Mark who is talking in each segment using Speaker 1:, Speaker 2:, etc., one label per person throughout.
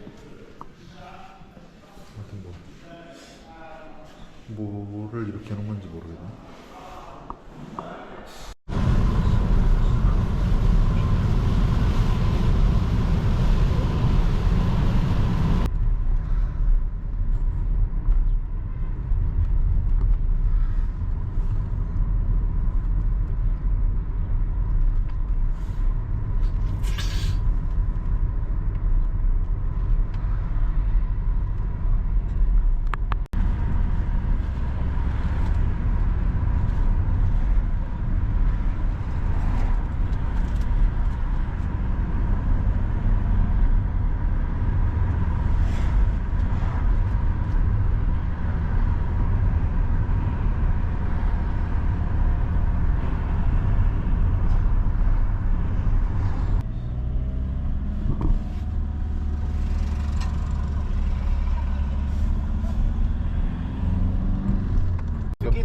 Speaker 1: 있고. 아무튼 뭐 뭐를 이렇게 해놓은 건지 모르겠네.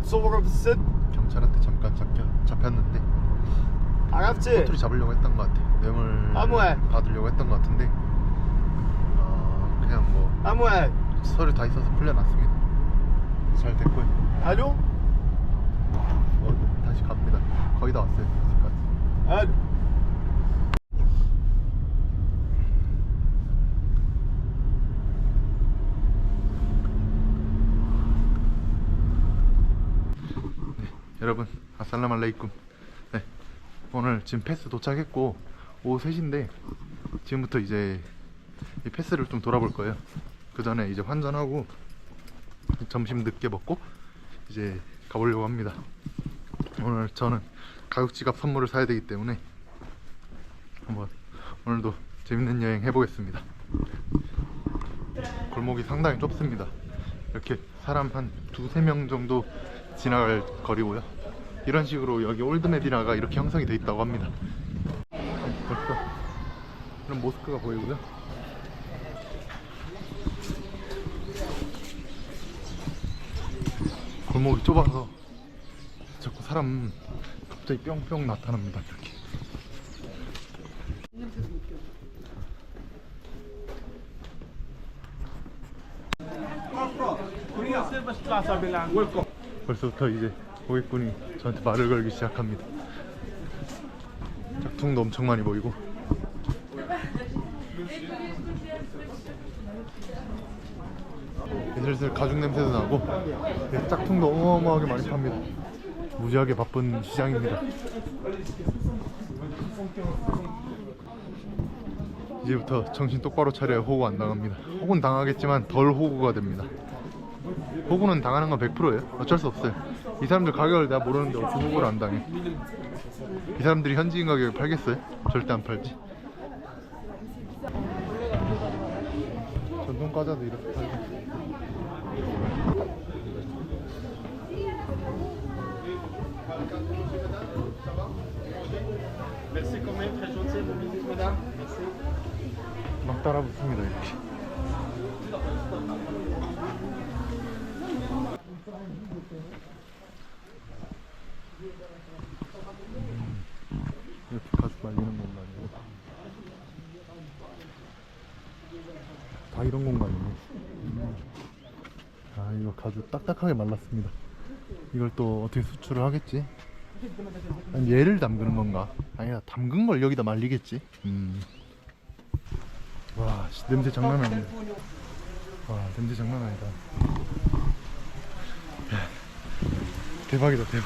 Speaker 2: Zit.
Speaker 1: 경찰한테 잠깐 잡혀, 잡혔는데
Speaker 2: 아갑지?
Speaker 1: 꼬투리 잡으려고 했던 것 같아. 뇌물
Speaker 2: 아무해.
Speaker 1: 받으려고 했던 것 같은데 어, 그냥 뭐
Speaker 2: 아무해.
Speaker 1: 서류 다 있어서 풀려났습니다. 잘 됐고요.
Speaker 2: 알로?
Speaker 1: 어, 다시 갑니다. 거의 다 왔어요. 집까지.
Speaker 2: 알로.
Speaker 1: 여러분 아살람 알레이쿰. 네, 오늘 지금 패스 도착했고 오후 3시인데 지금부터 이제 이 패스를 좀 돌아볼 거예요. 그 전에 이제 환전하고 점심 늦게 먹고 이제 가보려고 합니다. 오늘 저는 가격 지갑 선물을 사야 되기 때문에 한번 오늘도 재밌는 여행 해보겠습니다. 골목이 상당히 좁습니다. 이렇게 사람 한 두세 명 정도 지나갈 거리고요. 이런 식으로 여기 올드 메디나가 이렇게 형성이 돼 있다고 합니다. 벌써 이런 모스크가 보이고요. 골목이 좁아서 자꾸 사람 갑자기 뿅뿅 나타납니다. 이렇게. 벌써부터 이제 고객분이 저한테 말을 걸기 시작합니다. 짝퉁도 엄청 많이 보이고. 슬슬 가죽 냄새도 나고 예, 짝퉁도 어마어마하게 많이 팝니다. 무지하게 바쁜 시장입니다. 이제부터 정신 똑바로 차려야 호구 안 당합니다. 호구는 당하겠지만 덜 호구가 됩니다. 호구는 당하는 건 100%예요. 어쩔 수 없어요. 이 사람들 가격을 내가 모르는데 어떻게 호구를 안 당해? 이 사람들이 현지인 가격에 팔겠어요? 절대 안 팔지. 전통 과자도 이렇게 팔고. 막 따라 붙습니다 이렇게. 음, 이렇게 가죽 말리는 공간이고 다 이런 공간이네. 음. 아 이거 가죽 딱딱하게 말랐습니다. 이걸 또 어떻게 수출을 하겠지? 아니, 얘를 담그는 건가? 아니야 담근 걸 여기다 말리겠지. 음. 와 씨, 냄새 장난 아니네 와 냄새 장난 아니다 야, 대박이다 대박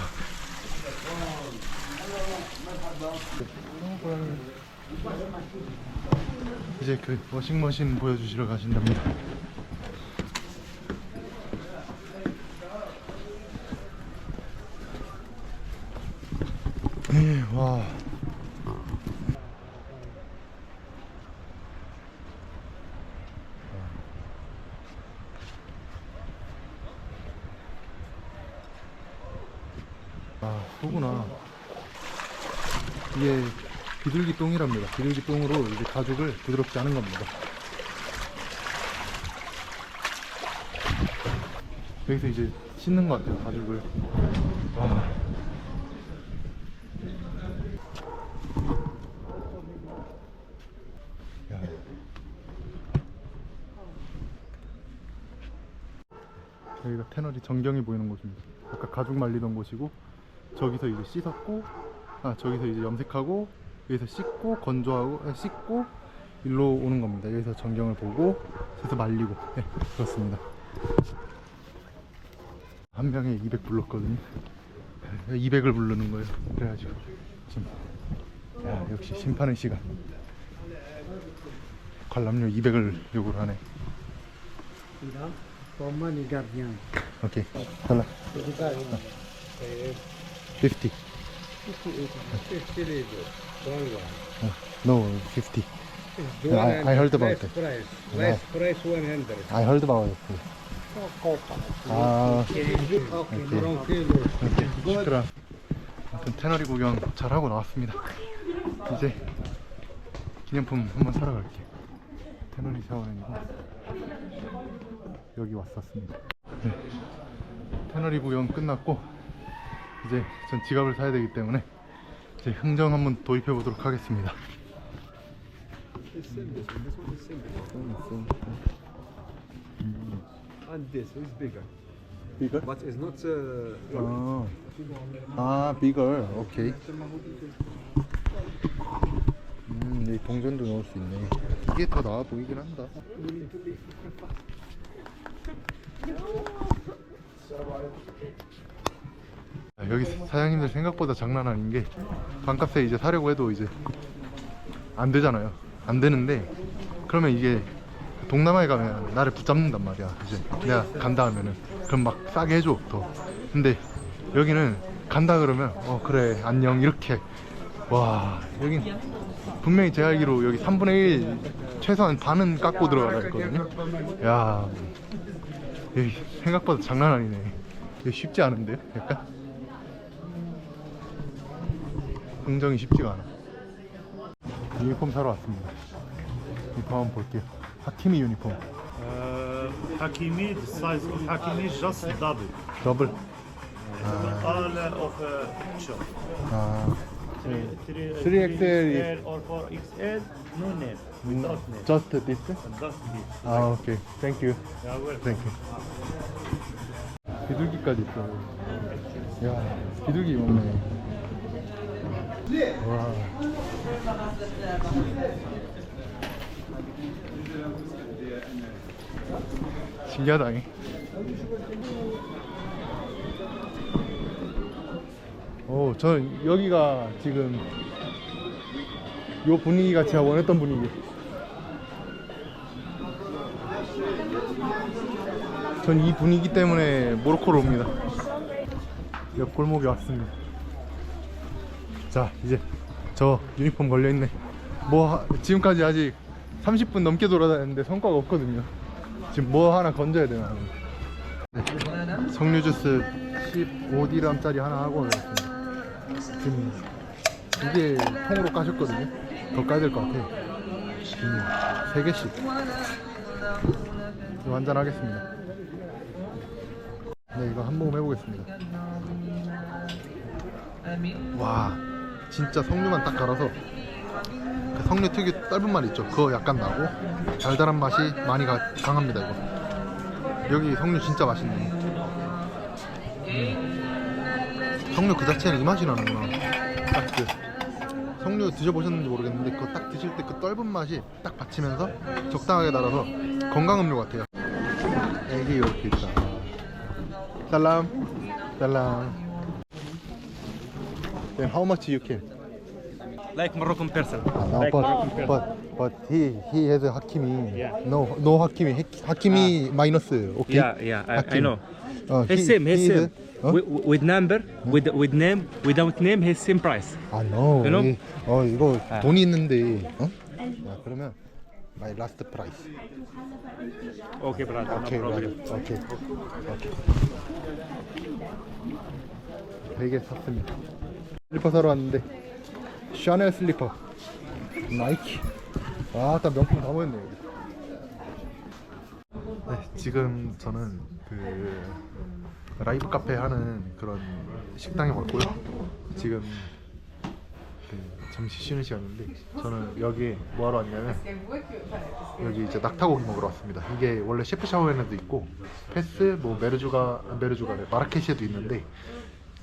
Speaker 1: 이제 그 워싱머신 보여주시러 가신답니다 네, 와 아, 소구나. 이게 비둘기 똥이랍니다. 비둘기 똥으로 이제 가죽을 부드럽게 하는 겁니다. 여기서 이제 씻는 것 같아요 가죽을. 와. 야. 여기가 테너리 전경이 보이는 곳입니다. 아까 가죽 말리던 곳이고 저기서 이제 씻었고 아 저기서 이제 염색하고 여기서 씻고 건조하고 아, 씻고 일로 오는 겁니다. 여기서 전경을 보고 저기서 말리고 네, 그렇습니다. 한 명에 200 불렀거든요. 200을 부르는 거예요. 그래가지고 지금 야 역시 심판의 시간. 관람료 200을 요구를 하네. 오케이. 달라. 50. No, 50. I, I heard about it.
Speaker 3: Price.
Speaker 1: Yeah.
Speaker 3: Last price 100.
Speaker 1: I heard about it. 아,
Speaker 3: kilo.
Speaker 1: 시끄러. 아무튼 테너리 구경 잘 하고 나왔습니다. 이제 기념품 한번 사러 갈게. 테너리 샤워렌이고 여기 왔었습니다. 네. 테너리 구경 끝났고 이제 전 지갑을 사야 되기 때문에 이제 흥정 한번 도입해 보도록 하겠습니다.
Speaker 3: And this is bigger.
Speaker 1: 이거?
Speaker 3: But it's not uh,
Speaker 1: 아, 아 비걸 오케이 음, 여기 동전도 넣을 수 있네 이게 더 나아 보이긴 한다 아, 여기 사장님들 생각보다 장난 아닌 게 반값에 이제 사려고 해도 이제 안 되잖아요. 안 되는데 그러면 이게 동남아에 가면 나를 붙잡는단 말이야. 이제 내가 간다 하면은. 그럼 막 싸게 해줘 더. 근데 여기는 간다 그러면 어 그래 안녕 이렇게. 와 여긴 분명히 제가 알기로 여기 3분의 1 최소한 반은 깎고 들어가라 했거든요. 야 여기 생각보다 장난 아니네. 이거 쉽지 않은데요 약간 흥정이 쉽지가 않아 유니폼 사러 왔습니다 유니폼 한번 볼게요 하키미 유니폼
Speaker 4: Uh, Hakimi, the size of Hakimi just double.
Speaker 1: 더블
Speaker 4: All uh, of uh, shop.
Speaker 1: 아
Speaker 4: Three, three,
Speaker 1: 3XL is-
Speaker 4: or 4XL, no name, without name.
Speaker 1: just this?
Speaker 4: Just this.
Speaker 1: 아 오케이 땡큐
Speaker 4: Yeah, well,
Speaker 1: 땡큐 비둘기까지 있어요 야 비둘기 없네 와 신기하다 잉. 오, 저는 여기가 지금 요 분위기가 제가 원했던 분위기 전 이 분위기 때문에 모로코로 옵니다. 옆 골목에 왔습니다. 자, 이제 저 유니폼 걸려 있네. 뭐 하- 지금까지 아직 30분 넘게 돌아다녔는데 성과가 없거든요. 지금 뭐 하나 건져야 되나. 네. 석류 주스 15디람짜리 하나 하고 왔습니다. 지금 두개 통으로 까셨거든요. 더 까야 될 것 같아요. 음, 세 개씩. 이거 한잔 하겠습니다. 네, 이거 한 모금 해보겠습니다. 와, 진짜 석류만 딱 갈아서 그 석류 특유 떫은 맛 있죠? 그거 약간 나고 달달한 맛이 많이 가, 강합니다 이거. 여기 석류 진짜 맛있네. 음. 석류 그 자체는 이 맛이 나는구나. 딱그 석류 드셔보셨는지 모르겠는데 그거 딱 드실 때 그 떫은 맛이 딱 받치면서 적당하게 달아서 건강 음료 같아요. 애기 이렇게 있다. 살람, 살람. Then how much you can?
Speaker 4: like Moroccan person.
Speaker 1: Ah, no,
Speaker 4: like
Speaker 1: but,
Speaker 4: Moroccan person.
Speaker 1: but but he he has a Hakimi.
Speaker 4: Yeah.
Speaker 1: No no Hakimi. Hak- Hakimi minus. Okay.
Speaker 5: Yeah, yeah, I, I know.
Speaker 1: Uh, he-
Speaker 5: same,
Speaker 1: he
Speaker 5: same.
Speaker 1: huh?
Speaker 5: With, with number, with with name, without name, he's same price.
Speaker 1: 아, no.
Speaker 5: You know?
Speaker 1: 이- 어, 이거
Speaker 5: 아.
Speaker 1: 돈이 있는데, 어? 야, 그러면 my last price.
Speaker 5: Okay, brother,
Speaker 1: 오케이,
Speaker 5: no problem.
Speaker 1: brother. 오케이. 오케이. 베개 샀습니다. 슬리퍼 사러 왔는데 샤넬 슬리퍼, 나이키. 아, 딱 명품 다 모였네 여기. 네, 지금 저는 그 라이브 카페 하는 그런 식당에 왔고요. 지금 그 잠시 쉬는 시간인데 저는 여기 뭐하러 왔냐면 여기 이제 낙타고기 먹으러 왔습니다. 이게 원래 셰프 샤워에도 있고 패스 뭐 메르주가 메르주가래 마라케시에도 있는데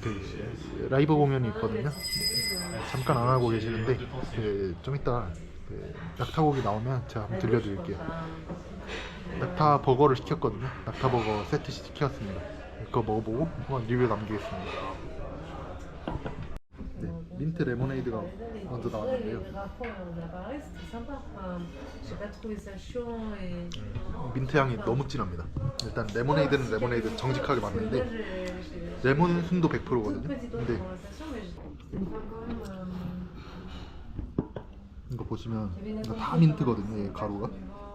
Speaker 1: 그 라이브 공연이 있거든요. 잠깐 안 하고 계시는데 그 좀 이따 그 낙타고기 나오면 제가 한번 들려드릴게요. 낙타 버거를 시켰거든요. 낙타 버거 세트 시켰습니다. 그거 먹어보고 한번 리뷰 남기겠습니다. 네, 민트 레모네이드가 먼저 나왔는데요. 민트 향이 너무 진합니다. 일단 레모네이드는 레모네이드 정직하게 맞는데 레몬 순도 100%거든요.
Speaker 6: toute petite
Speaker 1: 근데 이거 보시면 이거 다 민트거든요. 이 가루가.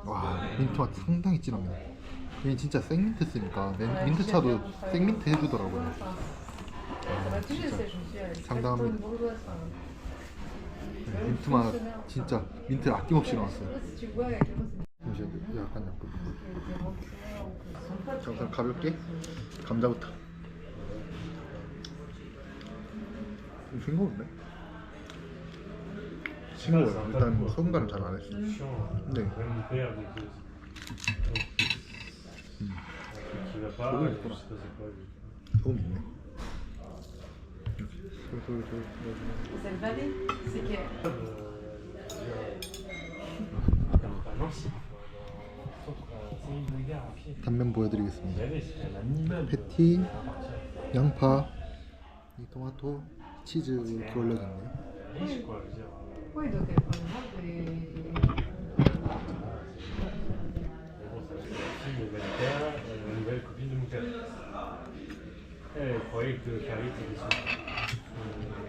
Speaker 1: 와 민트 맛 상당히 진합니다. 이게 진짜 생민트 쓰니까 맨- 민트 차도 생민트 해주더라고요. 상당합니다. 네, 민트 맛 진짜 민트 아낌없이 나왔어요. 잠시만요. 약간 약간. 우선 가볍게 감자부터. 좀 싱거운데? 싱거워요. 일단 소금 간을 잘 안 했어요. 네.
Speaker 4: Euh, quoi. lui.
Speaker 1: 소금 있네.
Speaker 6: C'est le balai C'est que.
Speaker 4: Ah.
Speaker 1: 단면 보여드리겠습니다. 패티, 양파, 이 토마토, 치즈 이렇게 올려졌네요.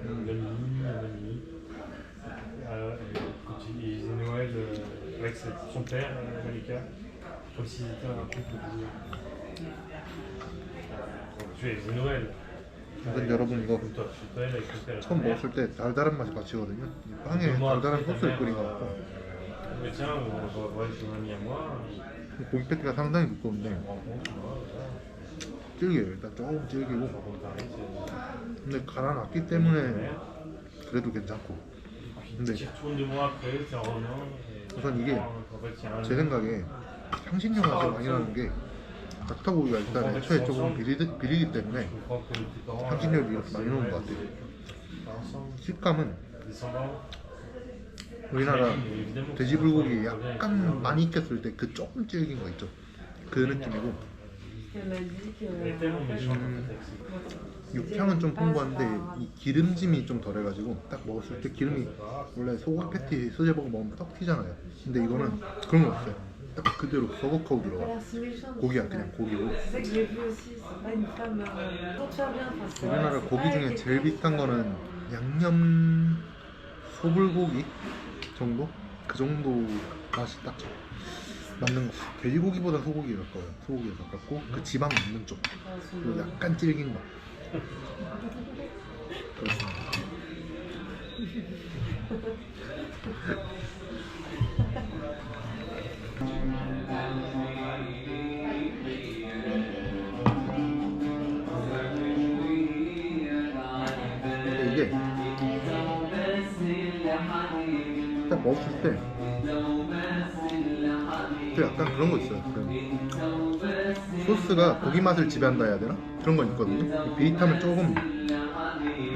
Speaker 4: Il faisait Noël euh, avec son père, euh, Malika, comme s'ils étaient un couple de. Tu faisaient Noël.
Speaker 1: 일단 여러분 이거 처음. 먹었을 때 달달한 맛이 같이거든요. 이 빵에 달달한 소스를 뿌린 것 같고 패티가 상당히 두꺼운데. 질겨요. 일단 조금 질기고. 근데 갈아놨기 때문에 그래도 괜찮고 근데 우선 이게 제 생각에 향신료 맛이 많이 나는 게 닭타고기가 일단 애초에 조금 비리, 비리기 때문에 향신료를
Speaker 4: euh,
Speaker 1: 이렇게 많이 넣은 것 같아요. 식감은. 우리나라 돼지 불고기 약간 많이 익혔을 때 그 조금 질긴 거 있죠. 그 느낌이고 음.
Speaker 4: ses-
Speaker 1: 육향은 좀 풍부한데 이 기름짐이 좀 덜해가지고 딱 먹었을 때 기름이 원래 소고기 패티 수제버거 먹으면 떡 튀잖아요. 근데 이거는 그런 거 없어요. 딱 그대로
Speaker 6: a
Speaker 1: 들어가. 고기야 그냥 고기고.
Speaker 6: Euh,
Speaker 1: 우리나라 고기 중에 제일 비싼 거는 양념 소불고기 정도? 그 정도 맛이 딱 맞는 거. 돼지고기보다 소고기에 가까워요. 소고기에 가깝고 그 지방 없는 쪽. 그리고 약간 질긴 거. 그렇습니다. 근데 이게 딱 먹었을 때, 또 약간 그런 거 있어요. 그 소스가 고기 맛을 지배한다 해야 되나? 그런 건 있거든요. 이 비릿함을 조금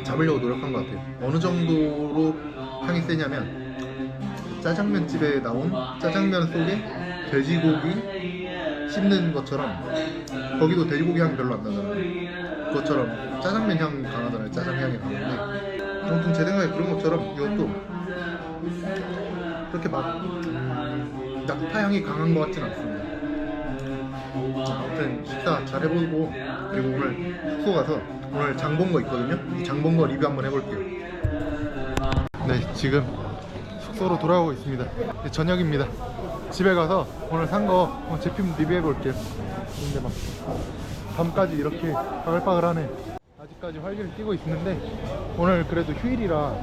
Speaker 1: 잡으려고 노력한 것 같아요. 어느 정도로 향이 세냐면 짜장면 집에 나온 짜장면 속에 돼지고기 씹는 것처럼 거기도 돼지고기 향이 별로 안 나잖아요. 그것처럼 짜장면 향이 강하잖아요. 짜장 향이 강한데 아무튼 제 생각에 그런 것처럼 이것도 그렇게 막 음, 낙타 향이 강한 것 같진 않습니다. 아무튼 식사 잘 해보고 그리고 오늘 숙소 가서 오늘 장본거 있거든요. 이 장본거 리뷰 한번 해볼게요. 네, 지금 숙소로 돌아오고 있습니다. 이제 저녁입니다. 집에 가서 오늘 산거 제품 리뷰해 볼게요. 근데 막 밤까지 이렇게 바글바글하네. 아직까지 활기를 띠고 있는데 오늘 그래도 휴일이라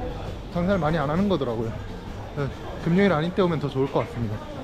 Speaker 1: 장사를 많이 안 하는 거더라고요. 그래서 금요일 아닌 때 오면 더 좋을 것 같습니다.